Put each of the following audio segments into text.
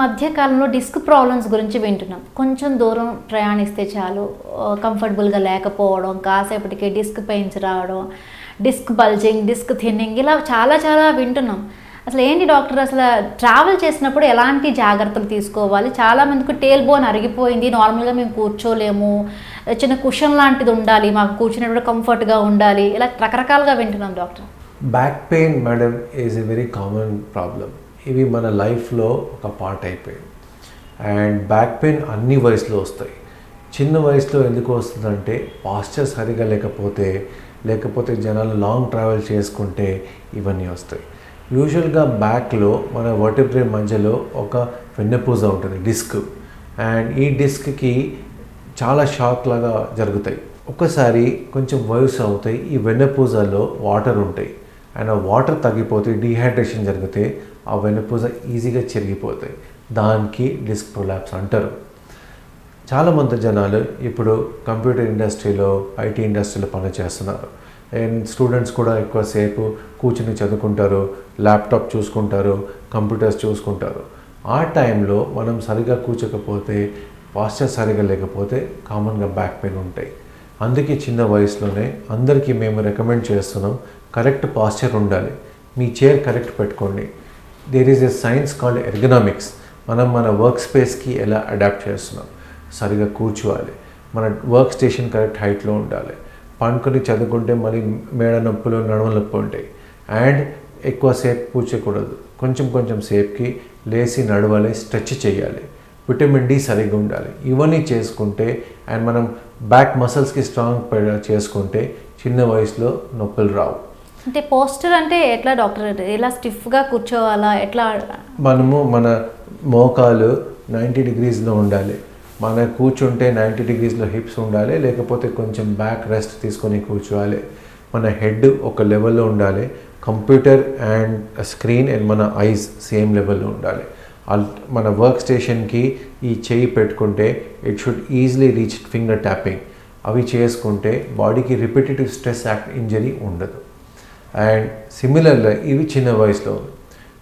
మధ్య కాలంలో disc problems గురించి వింటున్నాం. కొంచెం దూరం ప్రయాణిస్తే చాలు కంఫర్టబుల్గా లేకపోవడం కాసేపటికి డిస్క్ పెయిన్స్ రావడం డిస్క్ బల్జింగ్ డిస్క్ థిన్నింగ్ ఇలా చాలా చాలా వింటున్నాం. అసలు ఏంటి డాక్టర్? అసలు ట్రావెల్ చేసినప్పుడు ఎలాంటి జాగ్రత్తలు తీసుకోవాలి? చాలా మందికి టేల్ బోన్ అరిగిపోయింది నార్మల్గా మేము కూర్చోలేము చిన్న కుషన్ లాంటిది ఉండాలి మాకు కూర్చునేటప్పుడు కంఫర్ట్గా ఉండాలి ఇలా రకరకాలుగా వింటున్నాం doctor. Back pain madam is a very common problem ఇవి మన లైఫ్లో ఒక పార్ట్ అయిపోయింది అండ్ బ్యాక్ పెయిన్ అన్ని వయసులో వస్తాయి. చిన్న వయసులో ఎందుకు వస్తుందంటే పాస్చర్ సరిగా లేకపోతే లేకపోతే జనాలు లాంగ్ ట్రావెల్ చేసుకుంటే ఇవన్నీ వస్తాయి. యూజువల్గా బ్యాక్లో మన వర్టిబ్రే మధ్యలో ఒక వెన్నెపూజ ఉంటుంది డిస్క్. అండ్ ఈ డిస్క్కి చాలా షాక్ లాగా జరుగుతాయి. ఒకసారి కొంచెం వయసు అవుతాయి ఈ వెన్నెపూజలో వాటర్ ఉంటాయి. అండ్ ఆ వాటర్ తగ్గిపోతే డీహైడ్రేషన్ జరిగితే ఆ వెన్నపూజ ఈజీగా చెరిగిపోతాయి దానికి డిస్క్ ప్రొలాప్స్ అంటారు. చాలామంది జనాలు ఇప్పుడు కంప్యూటర్ ఇండస్ట్రీలో ఐటీ ఇండస్ట్రీలో పనిచేస్తున్నారు అండ్ స్టూడెంట్స్ కూడా ఎక్కువసేపు కూర్చుని చదువుకుంటారు ల్యాప్టాప్ చూసుకుంటారు కంప్యూటర్స్ చూసుకుంటారు. ఆ టైంలో మనం సరిగా కూర్చోకపోతే పాస్చర్ సరిగా లేకపోతే కామన్గా బ్యాక్ పెయిన్ ఉంటాయి. అందుకే చిన్న వయసులోనే అందరికీ మేము రికమెండ్ చేస్తున్నాం కరెక్ట్ పాస్చర్ ఉండాలి. మీ చైర్ కరెక్ట్ పెట్టుకోండి. There is a science called ergonomics మనం మన వర్క్ స్పేస్కి ఎలా అడాప్ట్ చేస్తున్నాం? సరిగా కూర్చోవాలి. మన వర్క్ స్టేషన్ కరెక్ట్ హైట్లో ఉండాలి. పండుకొని చదువుకుంటే మళ్ళీ మేడ నొప్పులు నడుమ నొప్పి ఉంటాయి. అండ్ ఎక్కువసేపు కూర్చోకూడదు. కొంచెం కొంచెం సేపుకి లేచి నడవాలి స్ట్రెచ్ చేయాలి. విటమిన్ డి సరిగ్గా ఉండాలి. ఇవన్నీ చేసుకుంటే అండ్ మనం బ్యాక్ మసిల్స్కి స్ట్రాంగ్ చేసుకుంటే చిన్న వయసులో నొప్పులు రావు. అంటే పోస్టర్ అంటే ఎట్లా డాక్టర్? ఎలా స్టిఫ్గా కూర్చోవాలా? ఎట్లా? మనము మన మోకాలు నైంటీ డిగ్రీస్లో ఉండాలి. మన కూర్చుంటే నైంటీ డిగ్రీస్లో హిప్స్ ఉండాలి లేకపోతే కొంచెం బ్యాక్ రెస్ట్ తీసుకొని కూర్చోవాలి. మన హెడ్ ఒక లెవెల్లో ఉండాలి. కంప్యూటర్ అండ్ స్క్రీన్ అండ్ మన ఐస్ సేమ్ లెవెల్లో ఉండాలి. మన వర్క్ స్టేషన్కి ఈ చేయి పెట్టుకుంటే it should easily reach finger tapping అవి చేసుకుంటే బాడీకి రిపిటేటివ్ స్ట్రెస్ యాక్ట్ ఇంజరీ ఉండదు. అండ్ సిమిలర్గా ఇవి చిన్న వయసులో.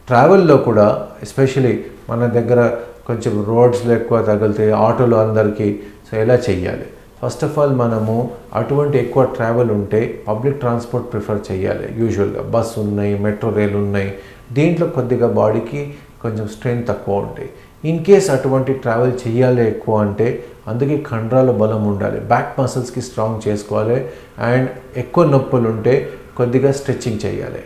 ట్రావెల్లో కూడా ఎస్పెషలీ మన దగ్గర కొంచెం రోడ్స్లో ఎక్కువ తగిలితే ఆటోలో అందరికీ సో ఎలా చెయ్యాలి? ఫస్ట్ ఆఫ్ ఆల్ మనము అటువంటి ఎక్కువ ట్రావెల్ ఉంటే పబ్లిక్ ట్రాన్స్పోర్ట్ ప్రిఫర్ చేయాలి యూజువల్గా బస్సు ఉన్నాయి మెట్రో రైలు ఉన్నాయి. దీంట్లో కొద్దిగా బాడీకి కొంచెం స్ట్రెంత్ తక్కువ ఉంటాయి. ఇన్ కేస్ అటువంటి ట్రావెల్ చేయాలి ఎక్కువ అంటే అందుకే కండరాల బలం ఉండాలి. బ్యాక్ మసిల్స్కి స్ట్రాంగ్ చేసుకోవాలి. అండ్ ఎక్కువ నొప్పులు ఉంటే కొద్దిగా స్ట్రెచ్చింగ్ చేయాలి.